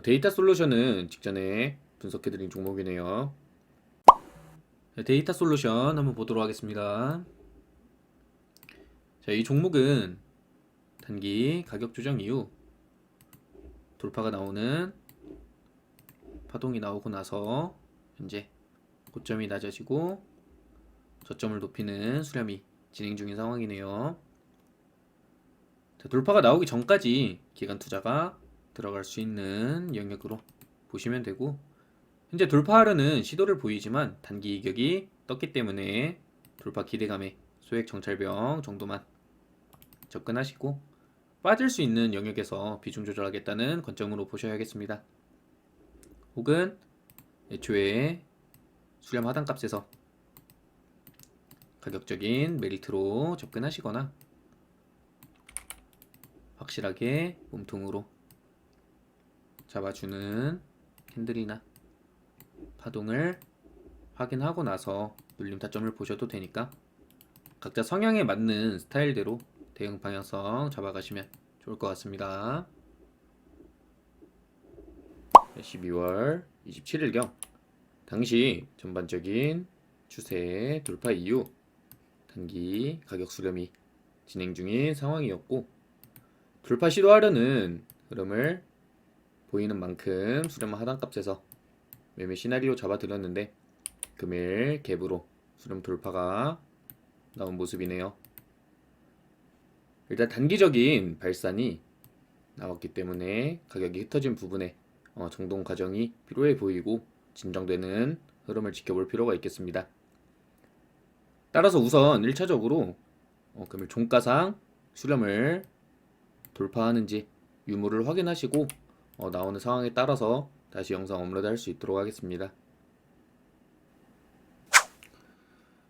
어, 데이터 솔루션은 직전에 분석해드린 종목이네요. 자, 데이터 솔루션 한번 보도록 하겠습니다. 자, 이 종목은 단기 가격 조정 이후 돌파가 나오는 파동이 나오고 나서 현재 고점이 낮아지고 저점을 높이는 수렴이 진행 중인 상황이네요. 자, 돌파가 나오기 전까지 기간 투자가 들어갈 수 있는 영역으로 보시면 되고 현재 돌파하려는 시도를 보이지만 단기 이격이 떴기 때문에 돌파 기대감에 소액 정찰병 정도만 접근하시고 빠질 수 있는 영역에서 비중 조절하겠다는 관점으로 보셔야겠습니다. 혹은 애초에 수렴 하단 값에서 가격적인 메리트로 접근하시거나 확실하게 몸통으로 잡아주는 캔들이나 파동을 확인하고 나서 눌림 타점을 보셔도 되니까 각자 성향에 맞는 스타일대로 대응 방향성 잡아가시면 좋을 것 같습니다. 12월 27일경 당시 전반적인 추세 돌파 이후 단기 가격 수렴이 진행 중인 상황이었고 돌파 시도하려는 흐름을 보이는 만큼 수렴 하단값에서 매매 시나리오 잡아드렸는데 금일 갭으로 수렴 돌파가 나온 모습이네요. 일단 단기적인 발산이 나왔기 때문에 가격이 흩어진 부분에 어, 정동 과정이 필요해 보이고 진정되는 흐름을 지켜볼 필요가 있겠습니다. 따라서 우선 1차적으로 어, 금일 종가상 수렴을 돌파하는지 유무를 확인하시고 어, 나오는 상황에 따라서 다시 영상 업로드 할 수 있도록 하겠습니다.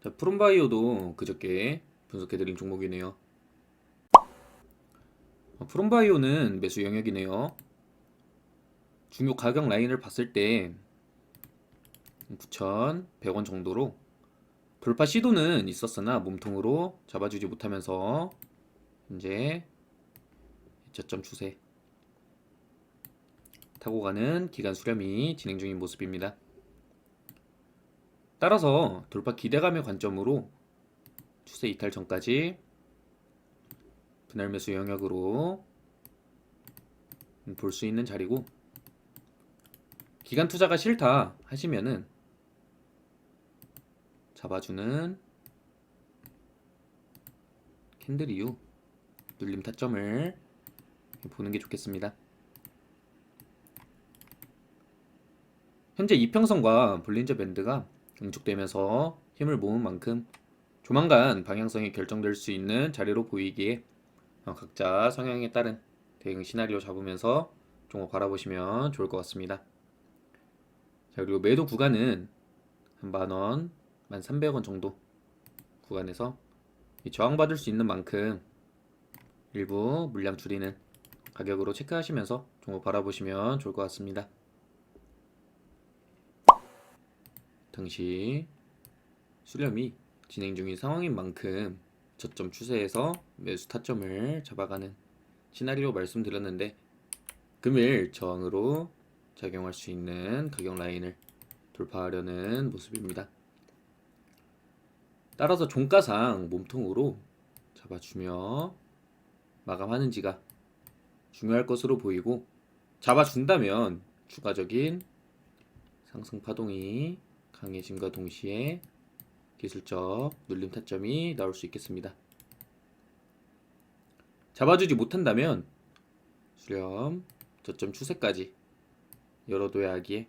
자, 프롬바이오도 그저께 분석해드린 종목이네요. 어, 프롬바이오는 매수 영역이네요. 중요 가격 라인을 봤을 때 9,100원 정도로 돌파 시도는 있었으나 몸통으로 잡아주지 못하면서 현재 저점 추세 타고 가는 기간 수렴이 진행 중인 모습입니다. 따라서 돌파 기대감의 관점으로 추세 이탈 전까지 분할 매수 영역으로 볼 수 있는 자리고 기간 투자가 싫다 하시면은 잡아주는 캔들 이후 눌림 타점을 보는 게 좋겠습니다. 현재 이평선과 볼린저 밴드가 응축되면서 힘을 모은 만큼 조만간 방향성이 결정될 수 있는 자리로 보이기에 어, 각자 성향에 따른 대응 시나리오 잡으면서 종목 바라보시면 좋을 것 같습니다. 자, 그리고 매도 구간은 한 만원, 만 300원 정도 구간에서 이 저항받을 수 있는 만큼 일부 물량 줄이는 가격으로 체크하시면서 종목 바라보시면 좋을 것 같습니다. 당시 수렴이 진행 중인 상황인 만큼 저점 추세에서 매수 타점을 잡아가는 시나리오 말씀드렸는데 금일 저항으로 작용할 수 있는 가격 라인을 돌파하려는 모습입니다. 따라서 종가상 몸통으로 잡아주며 마감하는지가 중요할 것으로 보이고 잡아준다면 추가적인 상승 파동이 강해짐과 동시에 기술적 눌림 타점이 나올 수 있겠습니다. 잡아주지 못한다면 수렴 저점 추세까지 열어둬야 하기에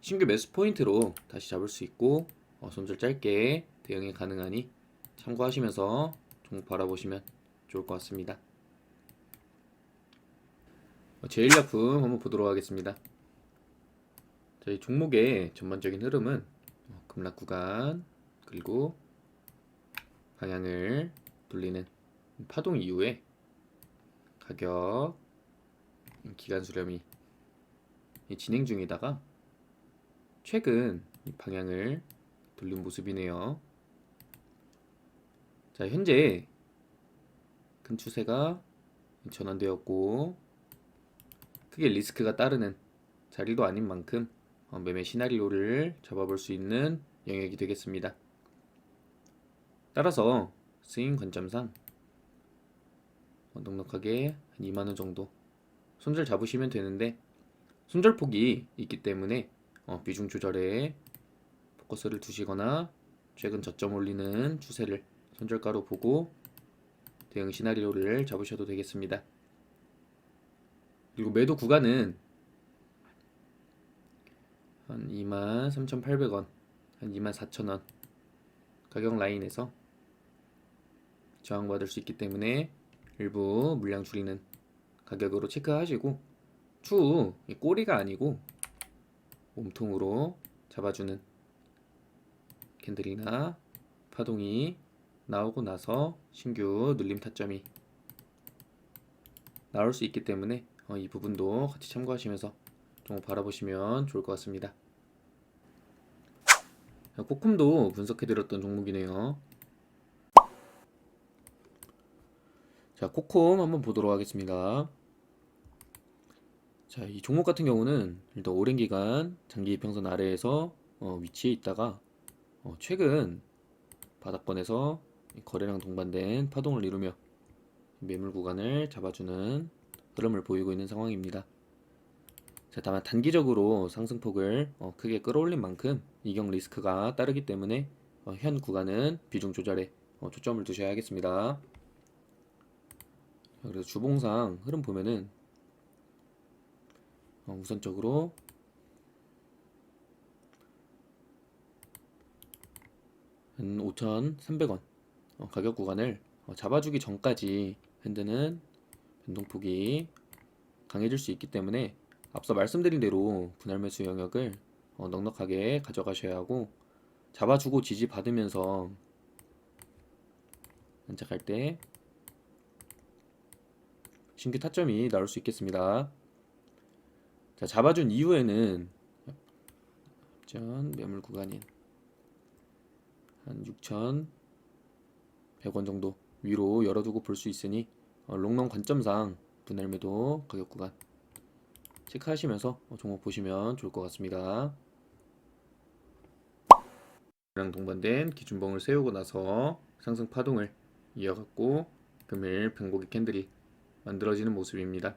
신규 매수 포인트로 다시 잡을 수 있고 어, 손절 짧게 대응이 가능하니 참고하시면서 종목 바라보시면 좋을 것 같습니다. 어, 제일약품 한번 보도록 하겠습니다. 저희 종목의 전반적인 흐름은 어, 급락 구간 그리고 방향을 돌리는 파동 이후에 가격 기간 수렴이 진행 중이다가 최근 이 방향을 돌린 모습이네요. 자, 현재 큰 추세가 전환되었고 크게 리스크가 따르는 자리도 아닌 만큼 어, 매매 시나리오를 잡아볼 수 있는 영역이 되겠습니다. 따라서 스윙 관점상 어, 넉넉하게 한 2만원 정도 손절 잡으시면 되는데 손절폭이 있기 때문에 어, 비중 조절에 포커스를 두시거나 최근 저점 올리는 추세를 손절가로 보고 대응 시나리오를 잡으셔도 되겠습니다. 그리고 매도 구간은 한 23,800원, 한 24,000원 가격 라인에서 저항받을 수 있기 때문에 일부 물량 줄이는 가격으로 체크하시고 추후 이 꼬리가 아니고 몸통으로 잡아주는 캔들이나 파동이 나오고 나서 신규 눌림 타점이 나올 수 있기 때문에 어, 이 부분도 같이 참고하시면서 좀 바라보시면 좋을 것 같습니다. 자, 코콤도 분석해드렸던 종목이네요. 자, 코콤 한번 보도록 하겠습니다. 자, 이 종목 같은 경우는 일단 오랜 기간 장기 이평선 아래에서 어, 위치해 있다가 어, 최근 바닥권에서 이 거래량 동반된 파동을 이루며 매물 구간을 잡아주는 흐름을 보이고 있는 상황입니다. 자, 다만 단기적으로 상승폭을 어, 크게 끌어올린 만큼 이경 리스크가 따르기 때문에 어, 현 구간은 비중 조절에 어, 초점을 두셔야겠습니다. 자, 그래서 주봉상 흐름 보면은 어, 우선적으로 한 5,300원 어, 가격 구간을 어, 잡아주기 전까지 핸드는 변동폭이 강해질 수 있기 때문에 앞서 말씀드린 대로 분할 매수 영역을 어, 넉넉하게 가져가셔야 하고 잡아주고 지지 받으면서 안착할 때 신규 타점이 나올 수 있겠습니다. 자, 잡아준 이후에는 전 매물 구간인 한 6,100원 정도 위로 열어두고 볼 수 있으니 어, 롱런 관점상 분할 매도 가격 구간 체크하시면서 어, 종목 보시면 좋을 것 같습니다. 랑 동반된 기준봉을 세우고 나서 상승 파동을 이어갔고 금일 변곡의 캔들이 만들어지는 모습입니다.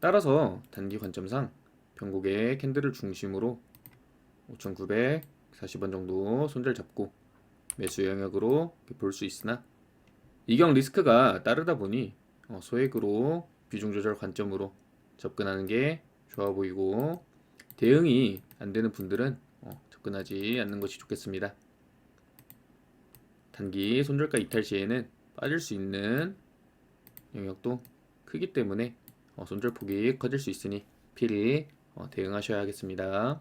따라서 단기 관점상 변곡의 캔들을 중심으로 5,940원 정도 손절 잡고 매수 영역으로 볼 수 있으나 이경 리스크가 따르다 보니 어, 소액으로 비중 조절 관점으로 접근하는 게 좋아 보이고 대응이 안 되는 분들은 어, 접근하지 않는 것이 좋겠습니다. 단기 손절가 이탈 시에는 빠질 수 있는 영역도 크기 때문에 어, 손절 폭이 커질 수 있으니 필히 어, 대응하셔야겠습니다.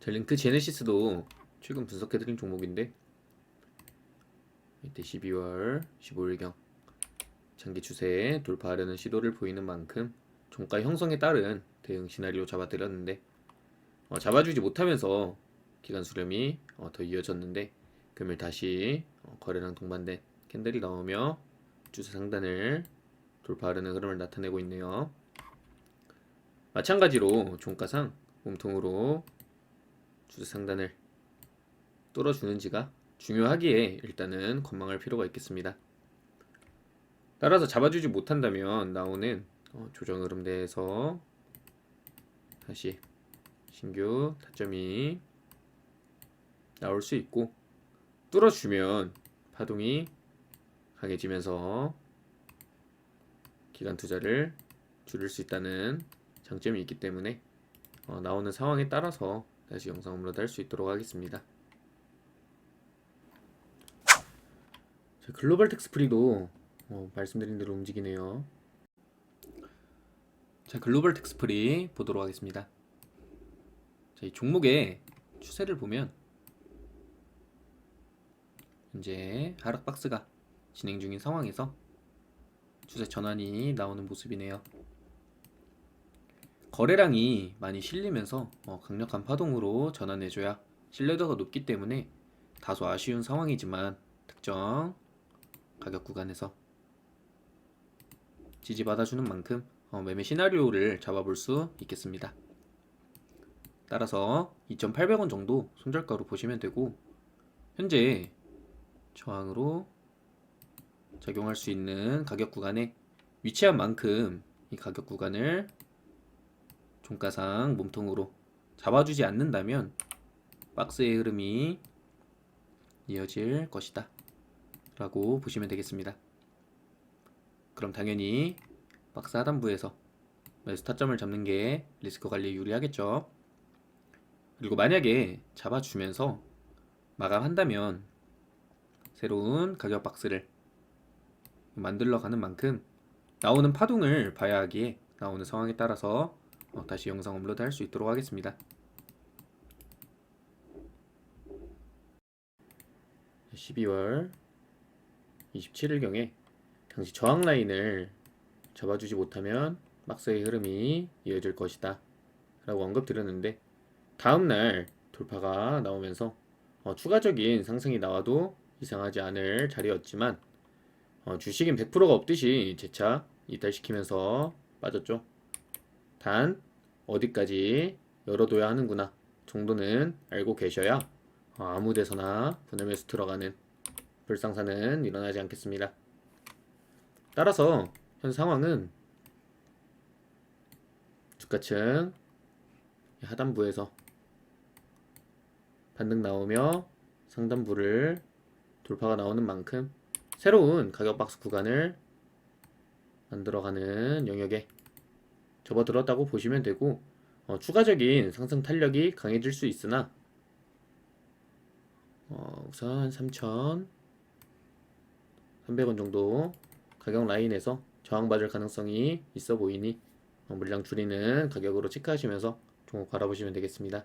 자, 링크 제네시스도 최근 분석해드린 종목인데 이때 12월 15일경 장기 추세 돌파하려는 시도를 보이는 만큼 종가 형성에 따른 대응 시나리오 잡아드렸는데 어, 잡아주지 못하면서 기간 수렴이 어, 더 이어졌는데 금일 다시 어, 거래량 동반된 캔들이 나오며 주세 상단을 돌파하려는 흐름을 나타내고 있네요. 마찬가지로 종가상 몸통으로 주세 상단을 뚫어주는지가 중요하기에 일단은 관망할 필요가 있겠습니다. 따라서 잡아주지 못한다면 나오는 어, 조정 흐름 내에서 다시 신규 타점이 나올 수 있고 뚫어주면 파동이 강해지면서 기간 투자를 줄일 수 있다는 장점이 있기 때문에 어, 나오는 상황에 따라서 다시 영상 업로드 할 수 있도록 하겠습니다. 자, 글로벌 텍스프리도 어, 말씀드린 대로 움직이네요. 자, 글로벌 텍스프리 보도록 하겠습니다. 자, 이 종목의 추세를 보면 현재 하락 박스가 진행 중인 상황에서 추세 전환이 나오는 모습이네요. 거래량이 많이 실리면서 어, 강력한 파동으로 전환해줘야 신뢰도가 높기 때문에 다소 아쉬운 상황이지만 특정 가격 구간에서 지지받아주는 만큼 어, 매매 시나리오를 잡아볼 수 있겠습니다. 따라서 2,800원 정도 손절가로 보시면 되고 현재 저항으로 작용할 수 있는 가격 구간에 위치한 만큼 이 가격 구간을 종가상 몸통으로 잡아주지 않는다면 박스의 흐름이 이어질 것이다 라고 보시면 되겠습니다. 그럼 당연히 박스 하단부에서 매수 타점을 잡는 게 리스크 관리에 유리하겠죠. 그리고 만약에 잡아주면서 마감한다면 새로운 가격 박스를 만들러 가는 만큼 나오는 파동을 봐야 하기에 나오는 상황에 따라서 어, 다시 영상 업로드 할 수 있도록 하겠습니다. 12월 27일경에 당시 저항 라인을 잡아주지 못하면 박스의 흐름이 이어질 것이다 라고 언급드렸는데 다음날 돌파가 나오면서 어, 추가적인 상승이 나와도 이상하지 않을 자리였지만 어, 주식인 100%가 없듯이 재차 이탈시키면서 빠졌죠. 단 어디까지 열어둬야 하는구나 정도는 알고 계셔야 어, 아무 데서나 분할 매수 들어가는 불상사는 일어나지 않겠습니다. 따라서 현 상황은 주가층 하단부에서 반등 나오며 상단부를 돌파가 나오는 만큼 새로운 가격 박스 구간을 만들어가는 영역에 접어들었다고 보시면 되고 어, 추가적인 상승 탄력이 강해질 수 있으나 어, 우선 3,300원 정도 가격 라인에서 저항받을 가능성이 있어 보이니 어, 물량 줄이는 가격으로 체크하시면서 종목 바라보시면 되겠습니다.